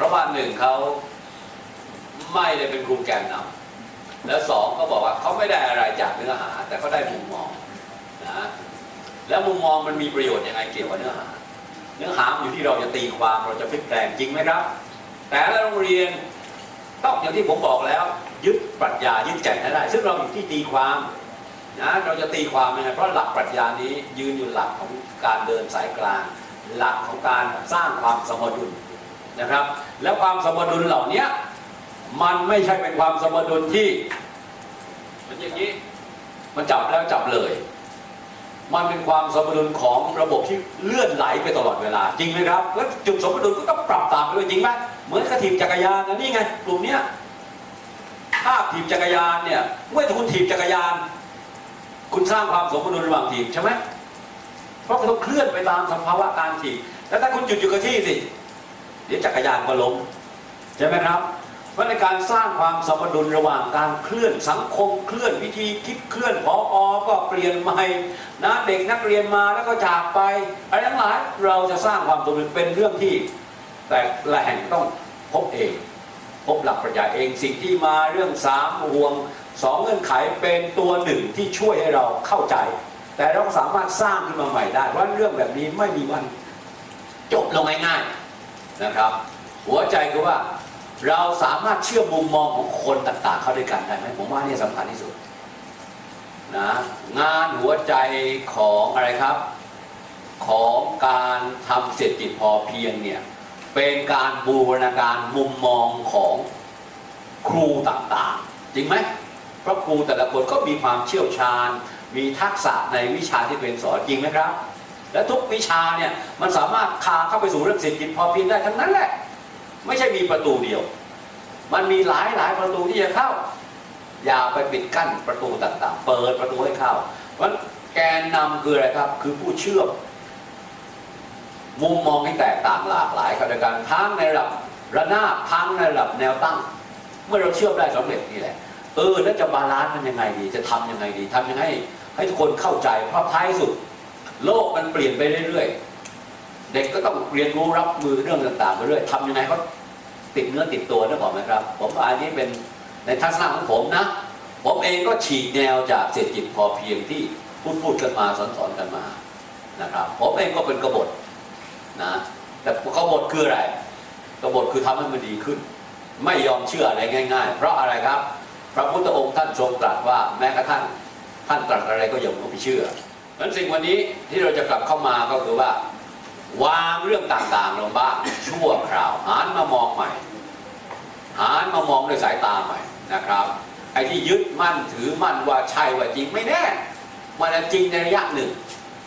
เพราะว่าหนึ่งเขาไม่ได้เป็นครูแกนนำแล้วสองก็บอกว่าเขาไม่ได้อะไรจากเนื้อหา แต่เขาได้มุมมองนะแล้วมุมมองมันมีประโยชน์ยังไงเกี่ยวกับเนื้อหา เนื้อหาอยู่ที่เราจะตีความเราจะพลิกแปลงจริงไหมครับ แต่ละโรงเรียนต้องอย่างที่ผมบอกแล้ว ยึดปรัชญายึดแก่นให้ได้ ซึ่งเราอยู่ที่ตีความนะเราจะตีความยังไงเพราะหลักปรัชญานี้ยืนอยู่หลักของการเดินสายกลาง หลักของการสร้างความสมดุล นะครับ แล้วความสมดุลเหล่านี้มันไม่ใช่เป็นความสมดุลที่มันอย่างนี้มันจับแล้วจับเลย มันเป็นความสมดุลของระบบที่เลื่อนไหลไปตลอดเวลา จริงไหมครับแล้วจุดสมดุลก็ต้องปรับตามไปด้วยจริงไหมเหมือนกระถีบจักรยานนะนี่ไงกลุ่มเนี้ยภาพถีบจักรยานเนี่ยเมื่อคุณถีบจักรยาน คุณสร้างความสมดุลระหว่างถีบใช่ไหมเพราะคุณต้องเคลื่อนไปตามสภาวะการถีบแล้วถ้าคุณหยุดอยู่กับที่สิ เดี๋ยวจักรยานก็ล้มใช่ไหมครับเพราะในการสร้างความสมดุลระหว่างการเคลื่อนสังคมเคลื่อนวิธีคิดเคลื่อนพออก็เปลี่ยนใหม่นะเด็กนักเรียนมาแล้วก็จากไปอะไรทั้งหลายเราจะสร้างความสมดุลเป็นเรื่องที่ แต่ละแห่งต้องพบเอง พบหลักปรัชญาเองสิ่งที่มาเรื่องสามห่วงสองเงื่อนไขเป็นตัวหนึ่งที่ช่วยให้เราเข้าใจ แต่เราสามารถสร้างขึ้นมาใหม่ได้เพราะเรื่องแบบนี้ไม่มีวันจบลงง่ายๆ นะครับ หัวใจคือว่าเราสามารถเชื่อมมุมมองของคนต่าง ๆ เข้าด้วยกันได้ไหมผมว่านี่สำคัญที่สุดนะงานหัวใจของอะไรครับ ของการทำเศรษฐกิจพอเพียงเนี่ยเป็นการบูรณาการมุมมองของครูต่างๆ จริงไหมเพราะครูแต่ละคนก็มีความเชี่ยวชาญ มีทักษะในวิชาที่เป็นสอนจริงไหมครับ และทุกวิชาเนี่ยมันสามารถพาเข้าไปสู่เรื่องเศรษฐกิจพอเพียงได้ทั้งนั้นแหละ ไม่ใช่มีประตูเดียว มันมีหลายหลายประตูที่จะเข้า อย่าไปปิดกั้นประตูต่างๆ เปิดประตูให้เข้าเพราะแกนนำคืออะไรครับ คือผู้เชื่อมมุมมองที่แตกต่างหลากหลายเข้าด้วยกันทั้งในระดับระนาบทั้งในระดับแนวตั้ง เมื่อเราเชื่อมได้สำเร็จนี่แหละ เออแล้วจะบาลานซ์มันยังไงดี จะทำยังไงดีทำยังไงให้ทุกคนเข้าใจเพราะท้ายสุด โลกมันเปลี่ยนไปเรื่อยๆ เด็กก็ต้องเรียนรู้รับมือเรื่องต่างๆไปเรื่อยทำยังไงเขาติดเนื้อติดตัวนึกออกไหมครับ ผมว่าอันนี้เป็นในทัศนะของผมนะ ผมเองก็ฉีกแนวจากเศรษฐกิจพอเพียงที่พูดพูดกันมาสอนสอนกันมานะครับ ผมเองก็เป็นกบฏนะแต่กบฏคืออะไรกบฏคือทำให้มันดีขึ้น ไม่ยอมเชื่ออะไรง่าย ๆ เพราะอะไรครับ พระพุทธองค์ท่านทรงตรัสว่าแม้กระทั่งท่านตรัสอะไรก็อย่าไปเชื่อ นั้นสิ่งวันนี้ที่เราจะกลับเข้ามาก็คือว่า วางเรื่องต่างๆลงบ้างชั่วคราวหันมามองใหม่หันมามองด้วยสายตาใหม่นะครับ ไอ้ที่ยึดมั่นถือมั่นว่าใช่ว่าจริงไม่แน่มันอาจจริงในระยะหนึ่ง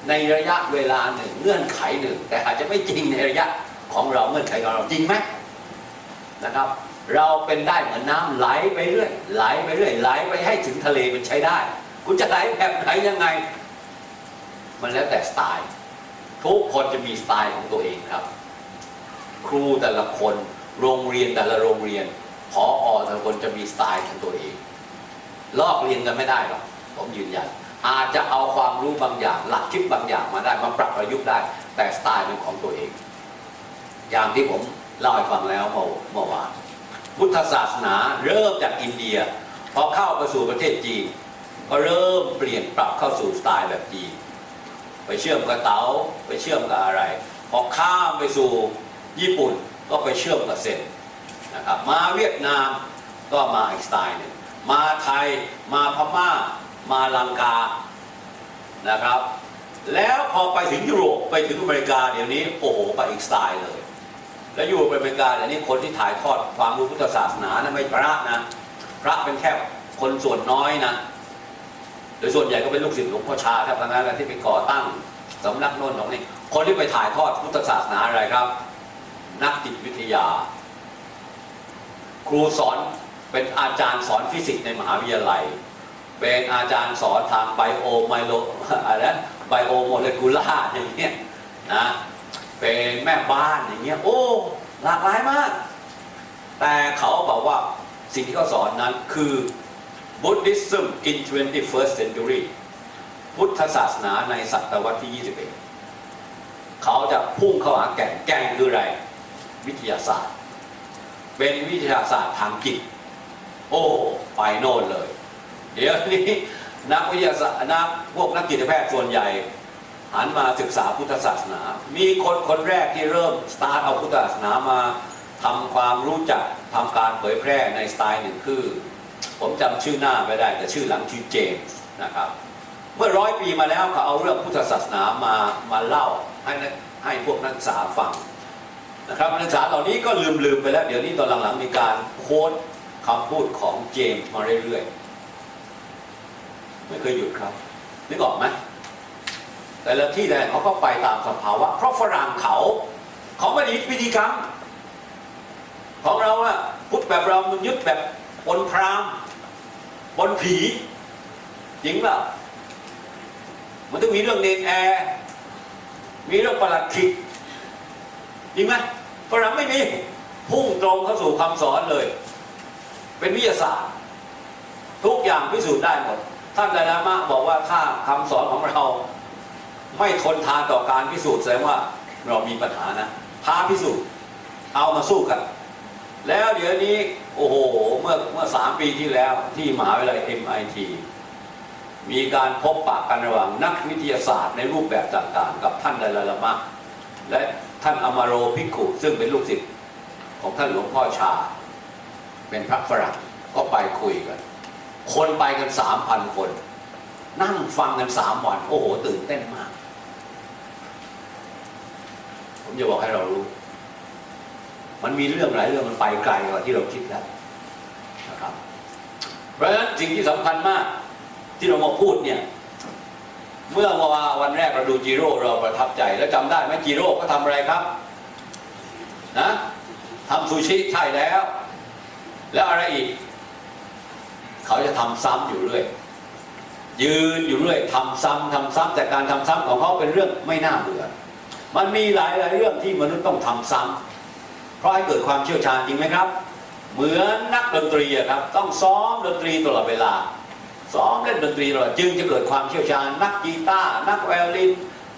ในระยะเวลาหนึ่งเงื่อนไขหนึ่ง แต่อาจจะไม่จริงในระยะของเราเงื่อนไขของเราจริงไหมนะครับ เราเป็นได้เหมือนน้ำไหลไปเรื่อยไหลไปเรื่อยไหลไปให้ถึงทะเลมันใช้ได้ คุณจะไหลแบบไหนยังไง มันแล้วแต่สไตล์ ทุกคนจะมีสไตล์ของตัวเองครับ ครูแต่ละคนโรงเรียนแต่ละโรงเรียนพออแต่ละคนจะมีสไตล์ของตัวเอง ลอกเรียนกันไม่ได้หรอกผมยืนยันอาจจะเอาความรู้บางอย่าง หลักคิดบางอย่างมาได้มาปรับประยุกต์ได้ แต่สไตล์เป็นของตัวเอง อย่างที่ผมเล่าให้ฟังแล้วเมื่อเมื่อวานพุทธศาสนาเริ่มจากอินเดียพอเข้าไปสู่ประเทศจีน ก็เริ่มเปลี่ยนปรับเข้าสู่สไตล์แบบจีน ไปเชื่อมกับเต๋าไปเชื่อมกับอะไร พอข้ามไปสู่ญี่ปุ่นก็ไปเชื่อมกับเซนนะครับมาเวียดนามก็มาอีกสไตล์หนึ่งมาไทยมาพม่า มาลังกานะครับ แล้วพอไปถึงยุโรปไปถึงอเมริกาเดี๋ยวนี้โอ้โหไปอีกสไตล์เลย แล้วยุโรปอเมริกาเดี๋ยวนี้คนที่ถ่ายทอดความรู้พุทธศาสนานะไม่พระนะพระเป็นแค่คนส่วนน้อยนะ ดยส่วนใหญ่ก็เป็นลูกศิษย์หลวงพ่อชาครับทั้งนั้นที่ไปก่อตั้งสำนักโน้นของนี่คนที่ไปถ่ายทอดพุทธศาสนาอะไรครับ นักจิตวิทยา ครูสอนเป็นอาจารย์สอนฟิสิกส์ในมหาวิทยาลัย เป็นอาจารย์สอนทางไบโอไมโลอะไรนะไบโอโมเลกุล่าอย่างเงี้ยนะเป็นแม่บ้านอย่างเงี้ยโอ้หลากหลายมาก แต่เขาบอกว่าสิ่งที่เขาสอนนั้นคือ Buddhism in 21st century พุทธศาสนาในศตวรรษที่ 21 เขาจะพุ่งเข้าหาแก่น แก่นคืออะไร วิทยาศาสตร์ เป็นวิทยาศาสตร์ทางจิต โอ้ ไปโน่นเลย เดี๋ยวนี้นักวิทยาศาสตร์นักพวกนักจิตแพทย์ส่วนใหญ่หันมาศึกษาพุทธศาสนา มีคนคนแรกที่เริ่มสตาร์ทเอาพุทธศาสนามาทำความรู้จักทำการเผยแพร่ในสไตล์หนึ่งคือ ผมจำชื่อหน้าไม่ได้ แต่ชื่อหลังชื่อเจมส์นะครับ เมื่อร้อยปีมาแล้วเขาเอาเรื่องพุทธศาสนามามาเล่าให้ให้พวกนักศึกษาฟังนะครับนักศึกษาเหล่านี้ก็ลืมลืมไปแล้ว เดี๋ยวนี้ตอนหลังๆมีการโค้ดคำพูดของเจมส์มาเรื่อยๆไม่เคยหยุดครับนึกออกไหมแต่ละที่เนี่ยเขาก็ไปตามสภาวะเพราะฝรั่งเขาเขาไม่ด้ยึดพิธีกรรมของเราอะพุทธแบบเรามันยึดแบบบนพราหมณ์ บนผี จริงเปล่ามันต้องมีเรื่องเนนแอร์มีเรื่องประหลัดขิกจริงไหมฝรั่งไม่มีพุ่งตรงเข้าสู่คำสอนเลย เป็นวิทยาศาสตร์ ทุกอย่างพิสูจน์ได้หมด ท่านไดลามะบอกว่าถ้าคำสอนของเรา ไม่ทนทานต่อการพิสูจน์แสดงว่าเรามีปัญหานะท้าพิสูจน์เอามาสู้กัน แล้วเดี๋ยวนี้โอ้โหเมื่อเมื่อสามปีที่แล้วที่มหาวิทยาลัย MIT มีการพบปะกันระหว่างนักวิทยาศาสตร์ในรูปแบบต่างๆ กับท่านไดลาลามะและท่านอมาโรพิกุซึ่งเป็นลูกศิษย์ของท่านหลวงพ่อชา เป็นพระฝรั่งก็ไปคุยกัน คนไปกันสามพันคน นั่งฟังกันสามวัน โอ้โห ตื่นเต้นมาก ผมจะบอกให้เรารู้ มันมีเรื่องหลายเรื่องมันไปไกลกว่าที่เราคิดแล้วนะครับเพราะฉะนั้นสิ่งที่สำคัญมากที่เรามาพูดเนี่ยเมื่อวันแรกเราดูจิโร่เราประทับใจแล้วจำได้ไหมจิโร่ก็ทำอะไรครับนะทำซูชิใช่แล้ว แล้วอะไรอีก เขาจะทำซ้ำอยู่เรื่อยยืนอยู่เรื่อยทำซ้ำทำซ้ำแต่การทำซ้ำของเขาเป็นเรื่องไม่น่าเบื่อมันมีหลายหลายเรื่องที่มนุษย์ต้องทำซ้ำ เพราะให้เกิดความเชี่ยวชาญจริงไหมครับ เหมือนนักดนตรีครับต้องซ้อมดนตรีตลอดเวลา ซ้อมเล่นดนตรีตลอดจึงจะเกิดความเชี่ยวชาญ นักกีตาร์นักไวโอลิน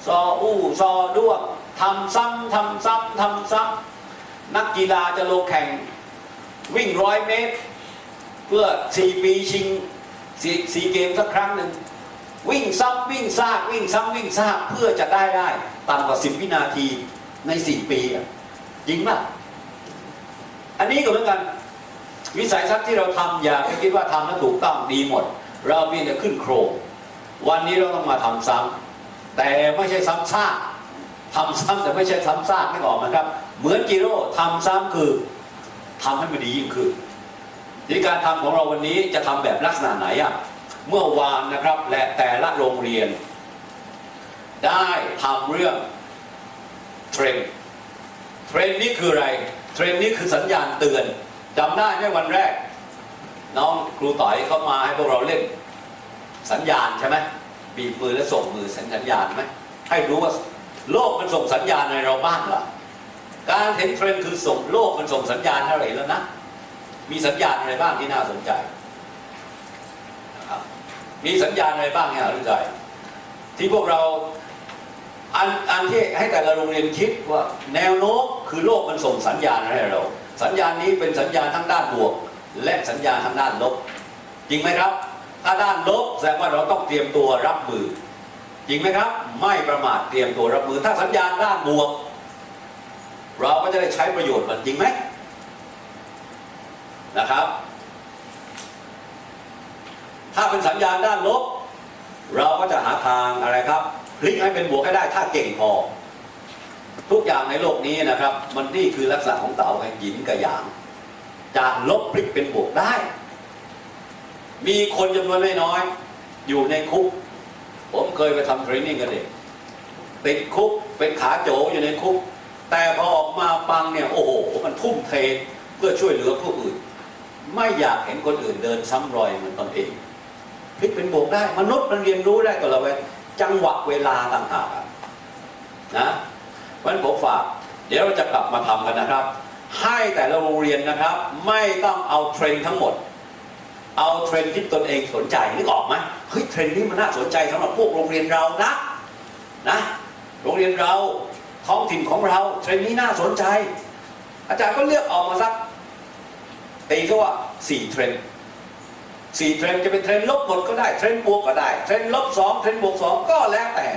ซออู้ซอด้วงทำซ้ำทำซ้ำทำซ้ำนักกีฬาจะลงแข่งวิ่งร้อยเมตร เพื่อสี่ปีชิงสีสีเกมสักครั้งหนึ่งวิ่งซ้ำวิ่งซากวิ่งซ้ำวิ่งซากเพื่อจะได้ได้ต่ำกว่าสิบวินาทีในสี่ปีจริงป่ะ อันนี้ก็เหมือนกัน วิสัยทัศน์ที่เราทำอย่าไปคิดว่าทำแล้วถูกต้องดีหมด เราเพียงแต่ขึ้นโครงวันนี้เราต้องมาทำซ้ำแต่ไม่ใช่ซ้ำซากทำซ้ำแต่ไม่ใช่ซ้ำซากไม่ออกนะครับ เหมือนจิโร่ทำซ้ำคือทำให้มันดียิ่งขึ้นที่การทำของเราวันนี้จะทำแบบลักษณะไหนอะเมื่อวานนะครับและแต่ละโรงเรียน ได้ทำเรื่องเทรนเทรนนี้คืออะไร เทรนนี้คือสัญญาณเตือนจำได้ไหมวันแรก น้องครูต่อยเข้ามาให้พวกเราเล่น สัญญาณใช่ไหมบีบมือแล้วส่งมือสัญญาณไหมให้รู้ว่าโลกมันส่งสัญญาณในเราบ้างล่ะการเห็นเทรนคือส่งโลกมันส่งสัญญาณอะไรแล้วนะ มีสัญญาณอะไรบ้างที่น่าสนใจนะครับมีสัญญาณอะไรบ้างที่น่าสนใจ ที่พวกเรา อันอันที่ให้แต่ละโรงเรียนคิดว่าแนวโน้มคือโลกมันส่งสัญญาณให้เรา สัญญาณนี้เป็นสัญญาณทั้งด้านบวก และสัญญาณทั้งด้านลบ จริงไหมครับ ถ้าด้านลบแสดงว่าเราต้องเตรียมตัวรับมือ จริงไหมครับ ไม่ประมาทเตรียมตัวรับมือ ถ้าสัญญาณด้านบวก เราก็จะได้ใช้ประโยชน์มันจริงไหมนะครับ ถ้าเป็นสัญญาณด้านลบ เราก็จะหาทางอะไรครับ พลิกให้เป็นบวกให้ได้ถ้าเก่งพอ ทุกอย่างในโลกนี้นะครับ มันนี่คือลักษณะของเต๋าแห่งหยินกับหยางจากลบพลิกเป็นบวกได้ มีคนจำนวนไม่น้อย อยู่ในคุก ผมเคยไปทำเทรนนิ่งกับเด็กติดคุกเป็นขาโจอยู่ในคุก แต่พอออกมาปังเนี่ยโอ้โห มันทุ่มเทเพื่อช่วยเหลือผู้อื่น ไม่อยากเห็นคนอื่นเดินซ้ำรอยเหมือนตนเองพลิกเป็นบวกได้ มนุษย์มันเรียนรู้ได้ก็เราไว้ จังหวะเวลาต่างหากนะเพราะฉะนั้นผมฝาก เดี๋ยวเราจะกลับมาทำกันนะครับ ให้แต่ละโรงเรียนนะครับ ไม่ต้องเอาเทรนทั้งหมด เอาเทรนที่ตนเองสนใจนึกออกไหมเฮ้ยเทรนนี้มันน่าสนใจสำหรับพวกโรงเรียนเรานะนะโรงเรียนเราท้องถิ่นของเราเทรนนี้น่าสนใจ อาจารย์ก็เลือกออกมาสักตีก็ว่าสี่เทรนด์ สี่เทรนด์จะเป็นเทรนด์ลบหมดก็ได้เทรนด์บวกก็ได้เทรนด์ลบสองเทรนด์บวกสองก็แล้วแต่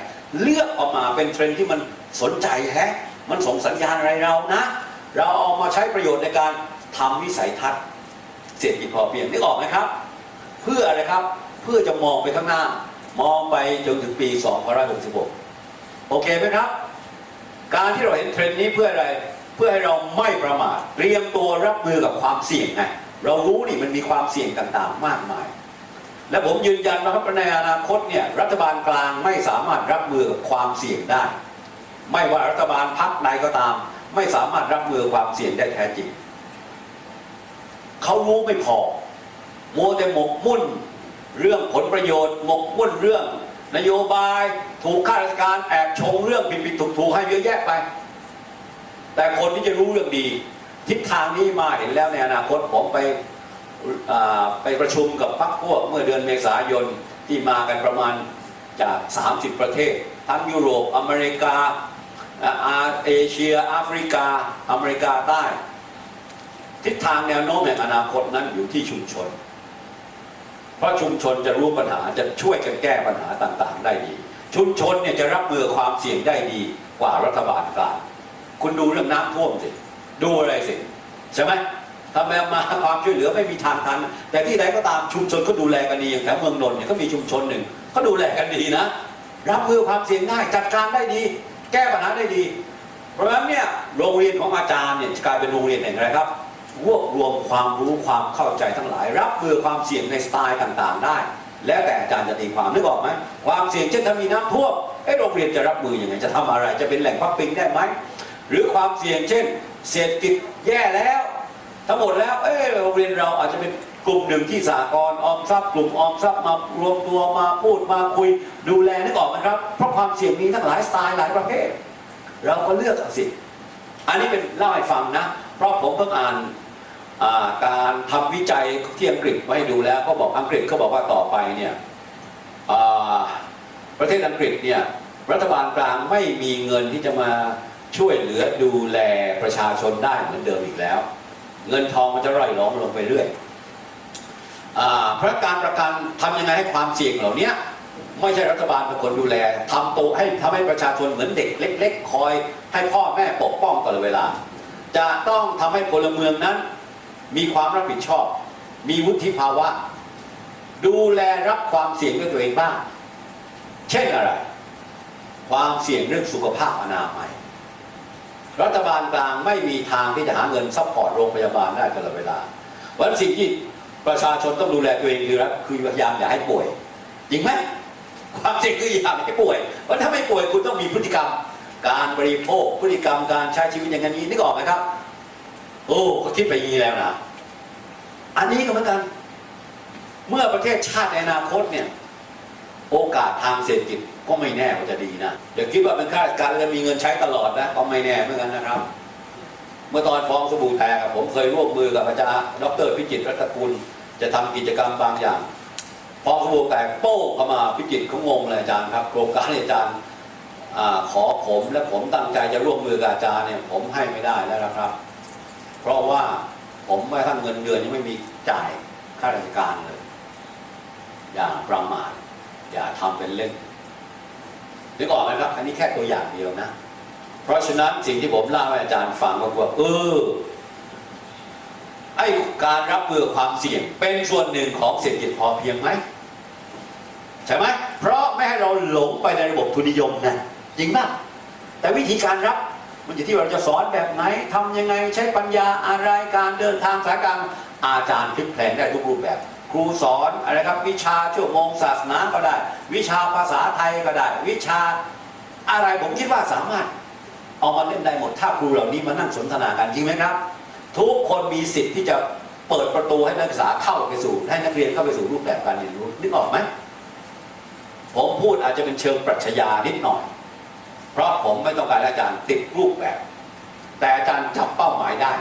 เลือกออกมาเป็นเทรนด์ที่มันสนใจแฮะมันส่งสัญญาณอะไรเรานะ เราเอามาใช้ประโยชน์ในการทำวิสัยทัศน์เศรษฐกิจพอเพียงนึกออกไหมครับ เพื่ออะไรครับเพื่อจะมองไปข้างหน้า มองไปจนถึงปี 2566 โอเคไหมครับ การที่เราเห็นเทรนด์นี้เพื่ออะไรเพื่อให้เราไม่ประมาทเตรียมตัวรับมือกับความเสี่ยงไง เรารู้นี่มันมีความเสี่ยงต่างๆ มากมาย และผมยืนยันนะครับว่าในอนาคตเนี่ยรัฐบาลกลางไม่สามารถรับมือกับความเสี่ยงได้ ไม่ว่ารัฐบาลพักใดก็ตาม ไม่สามารถรับมือความเสี่ยงได้แท้จริงเขารู้ไม่พอมัวแต่หมกมุ่นเรื่องผลประโยชน์หมกมุ่นเรื่อง นโยบายถูกข้าราชการแอบชงเรื่องผิดๆถูกๆให้เยอะแยะไป แต่คนที่จะรู้เรื่องดี ทิศทางนี้มาเห็นแล้วในอนาคตผมไปไปประชุมกับพรรคพวกเมื่อเดือนเมษายนที่มากันประมาณจาก 30 ประเทศ ทั้งยุโรปอเมริกาอาอาเอเชียแอฟริกา อเมริกาใต้ ทิศทางแนวโน้มแห่งอนาคตนั้นอยู่ที่ชุมชน เพราะชุมชนจะรู้ปัญหาจะช่วยกันแก้ปัญหาต่างๆ ได้ดี ชุมชนเนี่ยจะรับมือความเสี่ยงได้ดีกว่ารัฐบาลกลางคุณดูเรื่องน้ำท่วมสิ ดูอะไรสิใช่ไหมถ้าแม้มาความช่วยเหลือไม่มีทางทัน แต่ที่ไหนก็ตามชุมชนก็ดูแลกันดีอย่างแถวเมืองนนท์เนี่ยก็มีชุมชนหนึ่งเขาดูแลกันดีนะ รับมือความเสี่ยงได้จัดการได้ดี แก้ปัญหาได้ดี เพราะฉะนั้นเนี่ยโรงเรียนของอาจารย์เนี่ยกลายเป็นโรงเรียนแห่งอะไรครับรวบรวมความรู้ความเข้าใจทั้งหลาย รับมือความเสี่ยงในสไตล์ต่างๆ ได้ แล้วแต่อาจารย์จะตีความนึกออกไหมความเสี่ยงเช่นถ้ามีน้ำท่วมเอ้โรงเรียนจะรับมือยังไงจะทำอะไรจะเป็นแหล่งพักพิงได้ไหมหรือความเสี่ยงเช่น เศรษฐกิจแย่แล้ว ทั้งหมดแล้ว เอ้โรงเรียนเราอาจจะเป็นกลุ่มหนึ่งที่สากลออมทรัพย์กลุ่มออมทรัพย์มารวมตัวมาพูดมาคุย ดูแลนึกออกไหมครับ เพราะความเสี่ยงมีทั้งหลายสไตล์หลายประเภท เราก็เลือกเอาสิ อันนี้เป็นเล่าให้ฟังนะ เพราะผมเพิ่งอ่านาการทำวิจัยที่อังกฤษไว้ให้ดูแล้วเขาบอกอังกฤษเขาบอกว่าต่อไปเนี่ยประเทศอังกฤษเนี่ยรัฐบาลกลางไม่มีเงินที่จะมา ช่วยเหลือดูแลประชาชนได้เหมือนเดิมอีกแล้ว เงินทองมันจะร่อยหลอลงไปเรื่อยอ่าเพราะการประกันทำยังไงให้ความเสี่ยงเหล่านี้ไม่ใช่รัฐบาลเป็นคนดูแลทำตัวให้ทำให้ประชาชนเหมือนเด็กเล็ก ๆ คอยให้พ่อแม่ปกป้องตลอดเวลา จะต้องทำให้พลเมืองนั้น มีความรับผิดชอบ มีวุฒิภาวะ ดูแลรับความเสี่ยงด้วยตัวเองบ้าง เช่นอะไร ความเสี่ยงเรื่องสุขภาพอนามัย รัฐบาลกลางไม่มีทางที่จะหาเงินซัพพอร์ตโรงพยาบาลได้ตลอดเวลาวันสิ่งที่ประชาชนต้องดูแลตัวเองคือรับคือพยายามอย่าให้ป่วยจริงไหมความจริงคืออย่าให้ป่วยเพราะถ้าไม่ป่วยคุณต้องมีพฤติกรรม การบริโภคพฤติกรรมการใช้ชีวิตอย่างนี้นึกออกไหมครับ โอ้ก็คิดไปอยางนี้แล้วนะอันนี้ก็เหมือนกัน เมื่อประเทศชาติในอนาคตเนี่ย โอกาสทางเศรษฐกิจก็ไม่แน่ว่าจะดีนะอย่าคิดว่าเป็นข้าราชการแล้วจะมีเงินใช้ตลอดนะก็ไม่แน่เหมือนกันนะครับ เมื่อตอนฟองสบู่แตกผมเคยร่วมมือกับอาจารย์ดรพิจิตรรัตกุลจะทำกิจกรรมบางอย่างฟองสบู่แตกโป้งเข้ามาพิจิตรเขางงเลยอาจารย์ครับโครงการอาจารย์ขอผมและผมตั้งใจจะร่วมมือกับอาจารย์เนี่ยผมให้ไม่ได้แล้วนะครับ เพราะว่าผมไม่ทั้งเงินเดือนยังไม่มีจ่ายค่าราชการเลย อย่างประมาท อย่าทำเป็นเล่นนึกออกไหมครับ อันนี้แค่ตัวอย่างเดียวนะ เพราะฉะนั้นสิ่งที่ผมเล่าให้อาจารย์ฟังก็คือว่าเออไอ้การรับมือความเสี่ยงเป็นส่วนหนึ่งของเศรษฐกิจพอเพียงไหมใช่ไหมเพราะไม่ให้เราหลงไปในระบบทุนนิยมนะจริงป่ะแต่วิธีการรับมันอยู่ที่ว่าเราจะสอนแบบไหนทำยังไงใช้ปัญญาอะไรการเดินทางสายกางอาจารย์พลิกแพลงได้ทุกรูปแบบ ครูสอนอะไรครับวิชาชั่วโมงศาสนาก็ได้ วิชาภาษาไทยก็ได้ วิชาอะไรผมคิดว่าสามารถเอามาเล่นได้หมดถ้าครูเหล่านี้มานั่งสนทนากันจริงไหมครับ ทุกคนมีสิทธิ์ที่จะเปิดประตูให้นักศึกษาเข้าไปสู่ ให้นักเรียนเข้าไปสู่รูปแบบการเรียนรู้นึกออกไหมผมพูดอาจจะเป็นเชิงปรัชญานิดหน่อย เพราะผมไม่ต้องการอาจารย์ติดรูปแบบ แต่อาจารย์จับเป้าหมายได้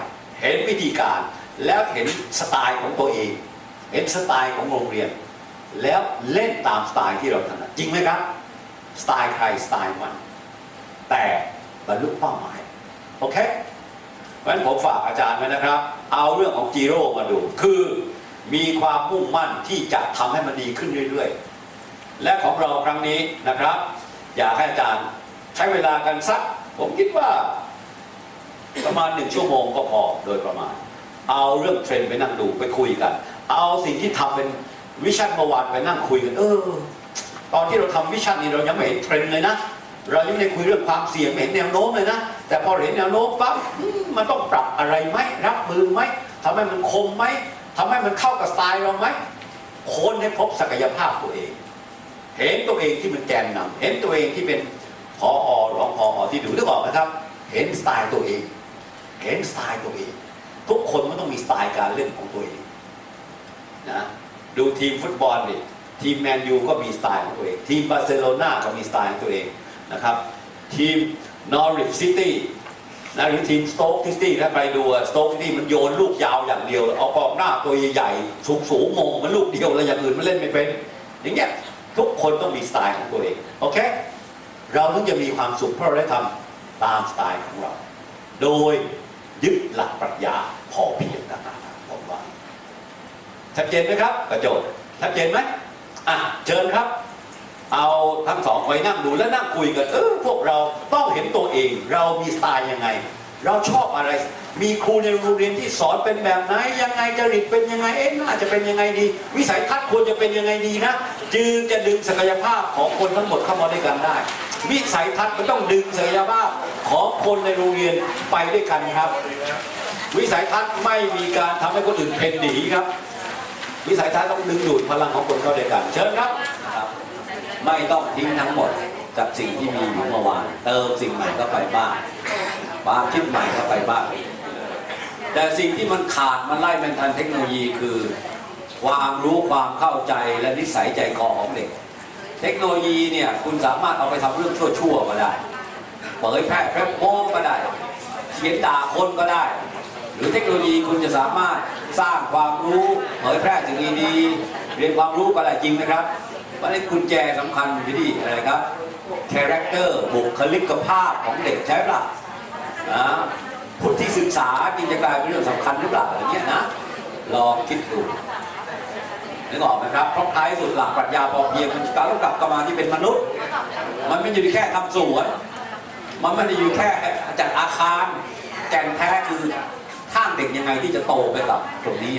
เห็นวิธีการแล้วเห็นสไตล์ของตัวเอง เห็นสไตล์ของโรงเรียน แล้วเล่นตามสไตล์ที่เราถนัดจริงไหมครับ สไตล์ใครสไตล์มัน แต่บรรลุเป้าหมาย โอเคเพราะฉะนั้นผมฝากอาจารย์ไว้นะครับ เอาเรื่องของจีโร่มาดู คือมีความมุ่งมั่นที่จะทำให้มันดีขึ้นเรื่อยๆ และของเราครั้งนี้นะครับ อยากให้อาจารย์ใช้เวลากันสัก ผมคิดว่า ประมาณหนึ่งชั่วโมงก็พอโดยประมาณ เอาเรื่องเทรนด์ไปนั่งดูไปคุยกัน เอาสิ่งที่ทำเป็นวิชั่นเมื่อวานไปนั่งคุยกันเออ ตอนที่เราทำวิชั่นนี้เรายังไม่เห็นเทรนด์เลยนะเรายังไม่ได้คุยเรื่องความเสี่ยงไม่เห็นแนวโน้มเลยนะแต่พอเห็นแนวโน้มปั๊บมันต้องปรับอะไรไหมรับมือไหมทำให้มันคมไหมทำให้มันเข้ากับสไตล์เราไหมคนให้พบศักยภาพตัวเอง เห็นตัวเองที่เป็นแกนนำเห็นตัวเองที่เป็นพออรองพออที่ดูนึกออกนะครับ เห็นสไตล์ตัวเอง เห็นสไตล์ตัวเอง ทุกคนมันต้องมีสไตล์การเล่นของตัวเอง นะดูทีมฟุตบอลดิทีมแมนยูก็มีสไตล์ของตัวเอง ทีมบาร์เซโลนาก็มีสไตล์ของตัวเองนะครับทีมนอริ h ซิตี้นะหรือทีมสโต๊กซิตี้ถ้าใครดูสโต๊กซิตี้มันโยนลูกยาวอย่างเดียว เอากองหน้าตัวใหญ่ๆสูงมงมันลูกเดียวแล้วอย่างอื่นมันเล่นไม่เป็น อย่างเงี้ยทุกคนต้องมีสไตล์ของตัวเองโอเคเราถึงจะมีความสุขเพราะเราได้ทำตามสไตล์ของเรา โดยยึดหลักปรัชญาพอเพียง ชัดเจนไหมครับ กระโจดชัดเจนไหมอะเชิญครับ เอาทั้งสองไว้นั่งดูและนั่งคุยกันเออพวกเราต้องเห็นตัวเอง เรามีสไตล์ยังไง เราชอบอะไร มีครูในโรงเรียนที่สอนเป็นแบบไหนยังไงจริตเป็นยังไงเอ๊ะน่าจะเป็นยังไงดี วิสัยทัศน์ควรจะเป็นยังไงดีนะจึงจะดึงศักยภาพของคนทั้งหมดเข้ามาด้วยกันได้ วิสัยทัศน์มันต้องดึงศักยภาพของคนในโรงเรียนไปด้วยกันครับ วิสัยทัศน์ไม่มีการทำให้คนอื่นเพ่นหนีครับ วิสัยทัศน์ต้องดึงดูดพลังของคนเข้าด้วยกัน เชิญครับ ไม่ต้องทิ้งทั้งหมดจากสิ่งที่มีอยู่เมื่อวาน เติมสิ่งใหม่เข้าไปบ้างความคิดใหม่เข้าไปบ้าง แต่สิ่งที่มันขาดมันไล่มันทันเทคโนโลยีคือ ความรู้ความเข้าใจและนิสัยใจคอของเด็ก เทคโนโลยีเนี่ยคุณสามารถเอาไปทำเรื่องชั่วๆก็ได้เผยแพร่แพร่โม้ก็ได้ เขียนด่าคนก็ได้ หรือเทคโนโลยีคุณจะสามารถสร้างความรู้เผยแพร่สิ่งดีๆเรียนความรู้ก็ได้จริงนะครับวันนี้กุญแจสำคัญอยู่ที่อะไรครับคาแรคเตอร์บุคลิกภาพของเด็กใช่ปะล่ะนะพุทธิศึกษากิจกลายเป็นเรื่องสำคัญหรือเปล่าอย่างเงี้ยนะลองคิดดูนึกออกไหมครับเพราะท้ายสุดหลักปรัชญาพอเพียงมันการกลับกลับมาที่เป็นมนุษย์ มันไม่อยู่แค่ทำสวน มันไม่ได้อยู่แค่จัดอาคารแก่นแท้คือ เด็กยังไงที่จะโตไปกับตรงนี้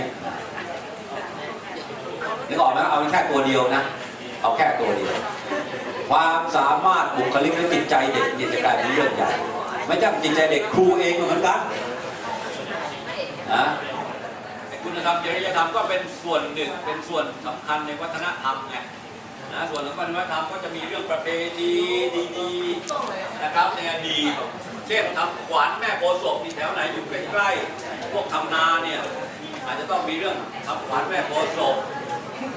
นึกออกไหมเอาแค่ตัวเดียวนะ เอาแค่ตัวเดียว ความสามารถบุคลิกและจิตใจเด็กเนี่ยจะกลายเป็นเรื่องใหญ่ไม่ใช่จิตใจเด็กครูเองเหมือนกันนะคุณธรรมจริยธรรมก็เป็นส่วนหนึ่งเป็นส่วนสำคัญในวัฒนธรรมไงนะส่วนของวัฒนธรรมก็จะมีเรื่องประเพณีดีๆนะครับในอดีตเช่นทำขวัญแม่โพธิ์ศพที่แถวไหนอยู่ใกล้ๆ พวกทำนาเนี่ยอาจจะต้องมีเรื่องทำขวัญแม่โพธิ์ศพ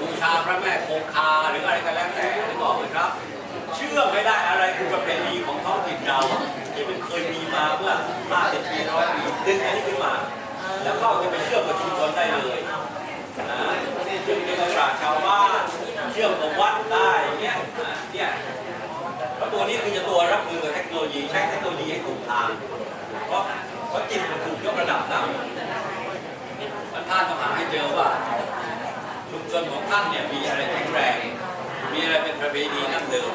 บูชาพระแม่คงคาหรืออะไรก็แล้วแต่ที่บอกเลยครับ เชื่อไม่ได้อะไรคือประเพณีของท้องถิ่นเราที่มันเคยมีมาเมื่อ50ปีร้อยปีดึงอันนี้ขึ้นมา แล้วก็จะไปเชื่อมกับชุมชนได้เลยนะเชื่อมกับปราชญ์ชาวบ้านเชื่อมกับวัดได้เงี้ยเนี่ยแล้วตัวนี้คือจะตัวรับมือกับเทคโนโลยีใช้เทคโนโลยีให้ถูกทางเพราะ เพราะจิตมันถูกยกระดับแล้วมันท่านต้องหาให้เจอว่าชุมชนของท่านเนี่ยมีอะไรแข็งแรง มีอะไรเป็นประเพณีนั่งเดิม